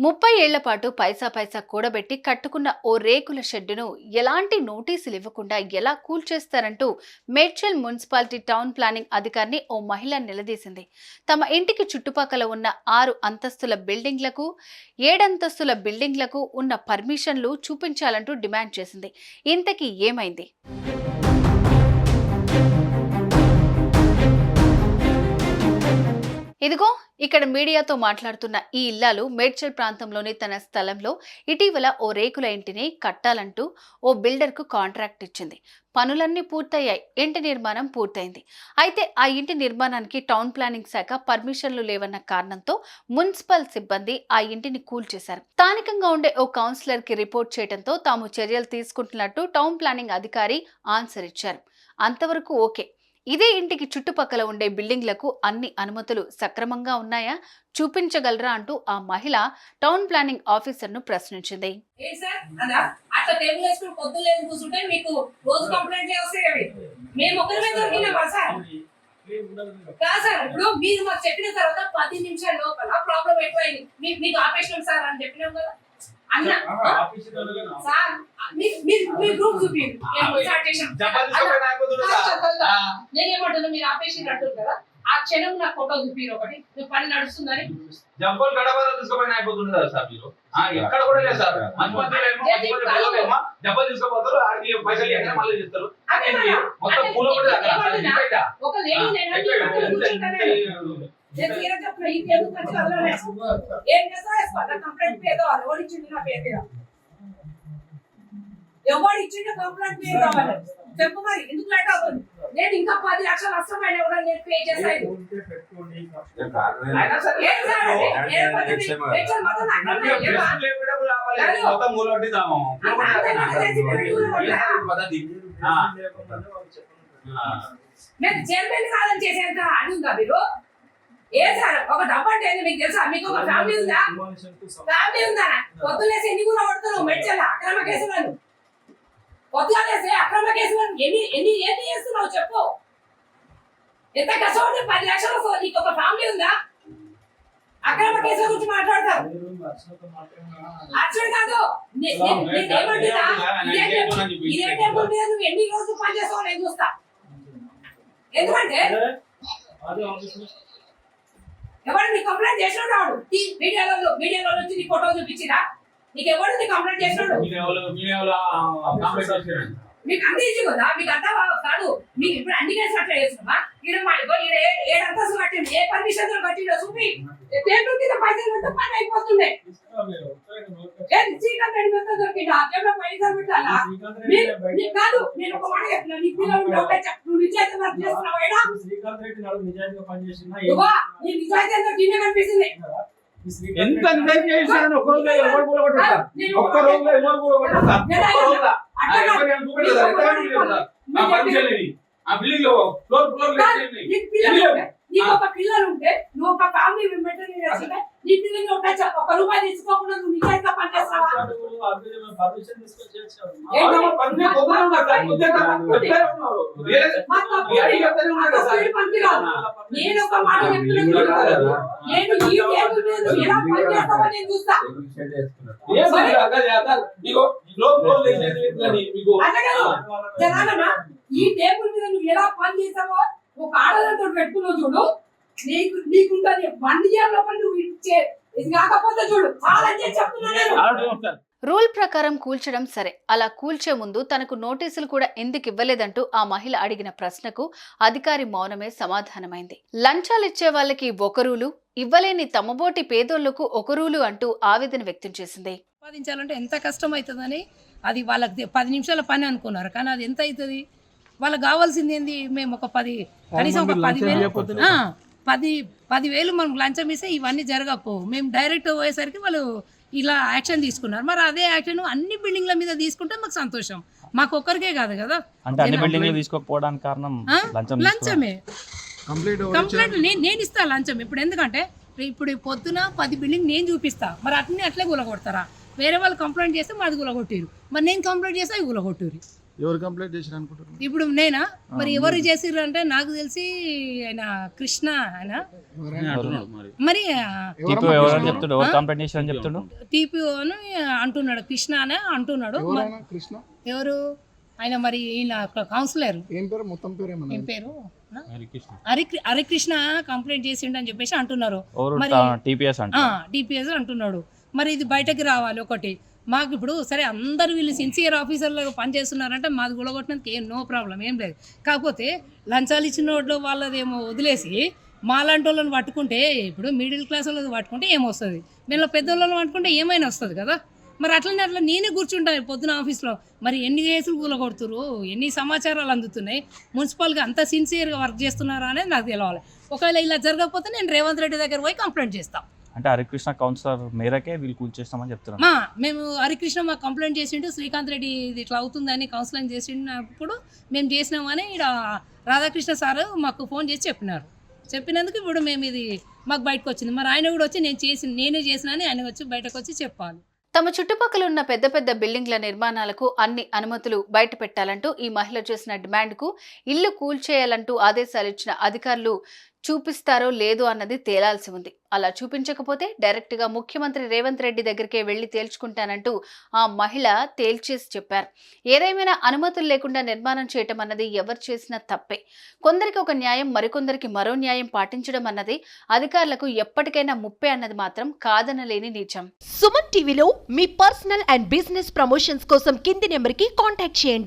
ముప్పై ఏళ్ళ పాటు పైసా పైసా కూడబెట్టి కట్టుకున్న ఓ రేకుల షెడ్డును ఎలాంటి నోటీసులు ఇవ్వకుండా ఎలా కూల్చేస్తారంటూ మేడ్చల్ మున్సిపాలిటీ టౌన్ ప్లానింగ్ అధికారిని ఓ మహిళ నిలదీసింది. తమ ఇంటికి చుట్టుపక్కల ఉన్న ఆరు అంతస్తుల బిల్డింగ్లకు ఏడంతస్తుల బిల్డింగ్లకు ఉన్న పర్మిషన్లు చూపించాలంటూ డిమాండ్ చేసింది. ఇంతకీ ఏమైంది? ఇదిగో ఇక్కడ మీడియాతో మాట్లాడుతున్న ఈ ఇల్లాలు మేడ్చల్ ప్రాంతంలోని తన స్థలంలో ఇటీవల ఓ రేకుల ఇంటిని కట్టాలంటూ ఓ బిల్డర్కు కాంట్రాక్ట్ ఇచ్చింది. పనులన్నీ పూర్తయ్యాయి. ఇంటి నిర్మాణం పూర్తయింది. అయితే ఆ ఇంటి నిర్మాణానికి టౌన్ ప్లానింగ్ శాఖ పర్మిషన్లు లేవన్న కారణంతో మున్సిపల్ సిబ్బంది ఆ ఇంటిని కూల్చేశారు స్థానికంగా ఉండే ఓ కౌన్సిలర్కి రిపోర్ట్ చేయడంతో తాము చర్యలు తీసుకుంటున్నట్టు టౌన్ ప్లానింగ్ అధికారి ఆన్సర్ ఇచ్చారు. అంతవరకు ఓకే. ఇదే ఇంటికి చుట్టుపక్కల ఉండే బిల్డింగ్లకు అన్ని అనుమతులు సక్రమంగా ఉన్నాయా? చూపించగలరా అంటూ ఆ మహిళ టౌన్ ప్లానింగ్ ఆఫీసర్ను ప్రశ్నించింది. ఏ సార్? అదా? అట్లా టేబుల్ వేసుకుని పొద్దున్న లేని కూర్చుంటే మీకు రోజు కంప్లైంట్లే వస్తాయి అవి. మేము ఒకరిమే దొరికినామా సార్? కాదు సార్ ఇప్పుడు మీరు మాకు చెప్పిన తర్వాత పది నిమిషాల లోపల ప్రాబ్లం ఎక్కువైంది. మీకు మీకు ఆపేసినాం సార్ అని చెప్పినాం కదా. అన్న సార్ మీ- గ్రూప్ చూపించండి నేను నేనేమంటున్నా మీరు ఆపేసి అంటారు కదా? ఆ క్షణం నాకు ఫోటో చూపిరు ఒకటి పని నడుస్తుందని జంపల్ గడప తీసుకుపోయిన అయిపోతుంది కదా సార్ మీరు? ఆ, ఎక్కడ కూడా లేదు సార్. జంపల్ తీసుకుపోతారు ఆడికి పైసలు ఎక్కడ మళ్ళీ చేస్తారు. మొత్తం పూల కూడా? ఒక లేడీ నేను తీరా చెప్పిన ఈ పేరు. ఏం చేస్తా కంప్లైంట్ ఎవరు ఇచ్చిండు నా పేరు మీద? ఎవరు ఇచ్చిండు కంప్లైంట్ పేరు కావాలి చెప్పు మరి ఎందుకు లేట్ అవుతుంది నేను ఇంకా పది లక్షలు నష్టమైన కూడా నేను పే చేసాను. నేను చైర్మన్ కాదని చేసేంత అది ఉందా మీరు? ఏ సార్ ఒక డబ్బు అంటే మీకు తెలుసా? మీకు ఒక ఫ్యామిలీ ఉందా? ఫ్యామిలీ ఉందా? పొద్దులేసి ఎన్ని కూడా కొడుతున్నావు మెడ్చల్ అక్రమ కేసులను? పొద్దులేసి అక్రమ కేసులను ఎన్ని ఎన్ని ఎన్ని చేస్తున్నావు చెప్పు. ఎంత కష్టపడి పది లక్షలు వస్తుంది నీకు ఒక ఫ్యామిలీ ఉందా? అక్రమ కేసుల గురించి మాట్లాడతారు. కాదు ఇదే మీద నువ్వు ఎన్ని రోజులు పనిచేస్తావు నేను చూస్తా. ఎందుకంటే ఎవరు నీ కంప్లైంట్ చేసినాడు వాడు ఈ మీడియాలో మీడియాలో వచ్చి నీ ఫోటో చూపించిరా నీకు ఎవరు నీ కంప్లైంట్ చేసినాడు మీకు అంత ఇచ్చి కదా? మీకు అంతా కాదు. మీకు ఇప్పుడు అన్ని కేసులు అట్లా చేస్తున్నామా ఈడ మా ఈడ ఏ- ఏడు అంతస్తులు కట్టిండు ఏ పర్మిషన్ కట్టిండో చూపి. టేబుల్ కింద పైసలు పెడితే పని అయిపోతుండే. ఏది శ్రీకాంత్ రెడ్డి మీద దొరికిండు ఆ టేబుల్ పైసలు పెట్టాలా? మీరు- నీకు కాదు నేను ఒక మాట చెప్తున్నా. నీ పిల్లలు ఉంటే ఒకటే చెప్పు నువ్వు నిజాయితీ వర్క్ చేస్తున్నావు? నీ కనిపిస్తుంది. ఎంత నిజాయితీ చేశాను ఒక్క రోజులో ఎవరు కూలగొట్టారు నేను ఒక్క రోజులో. ఎవరు ఆ బిల్డింగ్లో ఫ్లోర్ ఫ్లోర్ లేదు నీకు ఒక పిల్లలు ఉంటే నువ్వు ఒక ఫ్యామిలీ మెంబర్ నీ పిల్లలు ఉంటే చెప్ప, ఒక రూపాయి తీసుకోకుండా నువ్వు నిజాయితీగా పనిచేస్తావా. నేను ఒక మాట చెప్తున్నాను నేను ఈ టేబుల్ మీద నువ్వు ఎలా పనిచేస్తావో నేను చూస్తా. జనాలనా? ఈ టేబుల్ మీద నువ్వు ఎలా పని చేస్తావో ఒక ఆడలతో పెట్టుకున్నావు చూడు. నీకు నీకుంటది వన్ ఇయర్ లోపల నువ్వు ఇచ్చే ఇది కాకపోతే చూడు. చాలా చెప్తున్నా నేను. రూల్ ప్రకారం కూల్చడం సరే. అలా కూల్చే ముందు తనకు నోటీసులు కూడా ఎందుకు ఇవ్వలేదంటూ ఆ మహిళ అడిగిన ప్రశ్నకు అధికారి మౌనమే సమాధానమైంది. లంచాలిచ్చే వాళ్ళకి ఒక రూలు ఇవ్వలేని తమబోటి పేదోళ్ళకు ఒక రూలు అంటూ ఆవేదన వ్యక్తం చేసింది. సంపాదించాలంటే ఎంత కష్టం అవుతుందని అది వాళ్ళకి పది నిమిషాల పని అనుకున్నారు. కానీ అది ఎంత అవుతుంది? వాళ్ళకి కావాల్సింది ఏంది? మేము ఒక పది కనీసం ఒక పదివేలు పది పదివేలు మనం లంచం ఇస్తే ఇవన్నీ జరగకపోవు. మేము డైరెక్ట్ పోయేసరికి వాళ్ళు ఇలా యాక్షన్ తీసుకున్నారు. మరి అదే యాక్షన్ అన్ని బిల్డింగ్ల మీద తీసుకుంటే మాకు సంతోషం. మాకు ఒక్కరికే కాదు కదా? అంటే అన్ని నేను- బిల్డింగ్లు తీసుకోకపోవడానికి కారణం. లంచమే. కంప్లైంట్ నేను నేను ఇస్తా లంచం. ఇప్పుడు ఎందుకంటే ఇప్పుడు పొద్దున పది బిల్డింగ్ నేను చూపిస్తా. మరి అట్నే అట్లే గులగొడతారా? వేరే వాళ్ళు కంప్లైంట్ చేస్తే మాది గులగొట్టారు. మరి నేను కంప్లైంట్ చేస్తే అవి గులగొట్టారు ఎవరు కంప్లైంట్ చేసిన అనుకుంటున్నారు ఇప్పుడు నేనా? మరి ఎవరు. చేసిర్రు అంటే నాకు తెలిసి ఆయన కృష్ణ ఆయన. మరి. టీపీఓ అని అంటున్నాడు. కృష్ణ అని అంటున్నాడు. ఎవరు ఆయన? మరి ఈయన కౌన్సిలర్ ఏం పేరు? మొత్తం పేరు ఏం పేరు? హరి హరికృష్ణ. కంప్లైంట్ చేసిండు అని చెప్పేసి అంటున్నారు. మరి- టీపీఎస్ అంటున్నాడు. మరి ఇది బయటకి రావాలి ఒకటి. మాకు ఇప్పుడు సరే అందరు వీళ్ళు సిన్సియర్ ఆఫీసర్లు పనిచేస్తున్నారంటే మాది గులగొట్టడానికి ఏం నో ప్రాబ్లం ఏం లేదు. కాకపోతే లంచాలు ఇచ్చిన వాళ్ళు వాళ్ళదేమో వదిలేసి మాలాంటి వాళ్ళని పట్టుకుంటే ఇప్పుడు మిడిల్ క్లాస్ వాళ్ళని పట్టుకుంటే ఏమొస్తుంది మేము పెద్దోళ్ళని పట్టుకుంటే ఏమైనా వస్తుంది కదా? మరి అట్లనే అట్లా నేనే కూర్చుంటాను పొద్దున ఆఫీస్లో. మరి ఎన్ని కేసులు కూలగొడుతురు? ఎన్ని సమాచారాలు అందుతున్నాయి? మున్సిపల్గా అంత సిన్సియర్గా వర్క్ చేస్తున్నారా అనేది నాకు తెలవాలి. ఒకవేళ ఇలా జరగకపోతే నేను రేవంత్ రెడ్డి దగ్గర పోయి కంప్లైంట్ చేస్తాను అంటే హరికృష్ణ కౌన్సిలర్ మేరకే వీళ్ళు కూల్చేస్తామని చెప్తున్నారు. మా మేము హరికృష్ణ మాకు కంప్లైంట్ చేసిండు శ్రీకాంత్ రెడ్డి ఇది ఇట్లా అవుతుందని కౌన్సిలింగ్ చేసినప్పుడు మేము చేసినామని ఇక్కడ రాధాకృష్ణ సార్ మాకు ఫోన్ చేసి చెప్పినారు. చెప్పినందుకు ఇప్పుడు మేము ఇది మాకు బయటకు వచ్చింది. మరి ఆయన కూడా వచ్చి నేను చేసి నేనే చేసిన అని ఆయన వచ్చి బయటకు వచ్చి చెప్పాలి. తమ చుట్టుపక్కల ఉన్న పెద్ద పెద్ద బిల్డింగ్ల నిర్మాణాలకు అన్ని అనుమతులు బయట పెట్టాలంటూ ఈ మహిళ చేసిన డిమాండ్కు ఇల్లు కూల్చేయాలంటూ ఆదేశాలు ఇచ్చిన అధికారులు చూపిస్తారో లేదో అన్నది తేలాల్సి ఉంది. అలా చూపించకపోతే డైరెక్ట్గా ముఖ్యమంత్రి రేవంత్ రెడ్డి దగ్గరికే వెళ్ళి తేల్చుకుంటానంటూ ఆ మహిళ తేల్చేసి చెప్పారు. ఏదేమైనా అనుమతులు లేకుండా నిర్మాణం చేయటం అన్నది ఎవరు చేసినా తప్పే. కొందరికి ఒక న్యాయం మరికొందరికి మరో న్యాయం పాటించడం అన్నది అధికారులకు ఎప్పటికైనా ముప్పే అన్నది మాత్రం కాదనలేని నిజం సుమన్ టీవీలో మీ పర్సనల్ అండ్ బిజినెస్ ప్రమోషన్స్ కోసం కింది నెంబర్కి కాంటాక్ట్ చేయండి.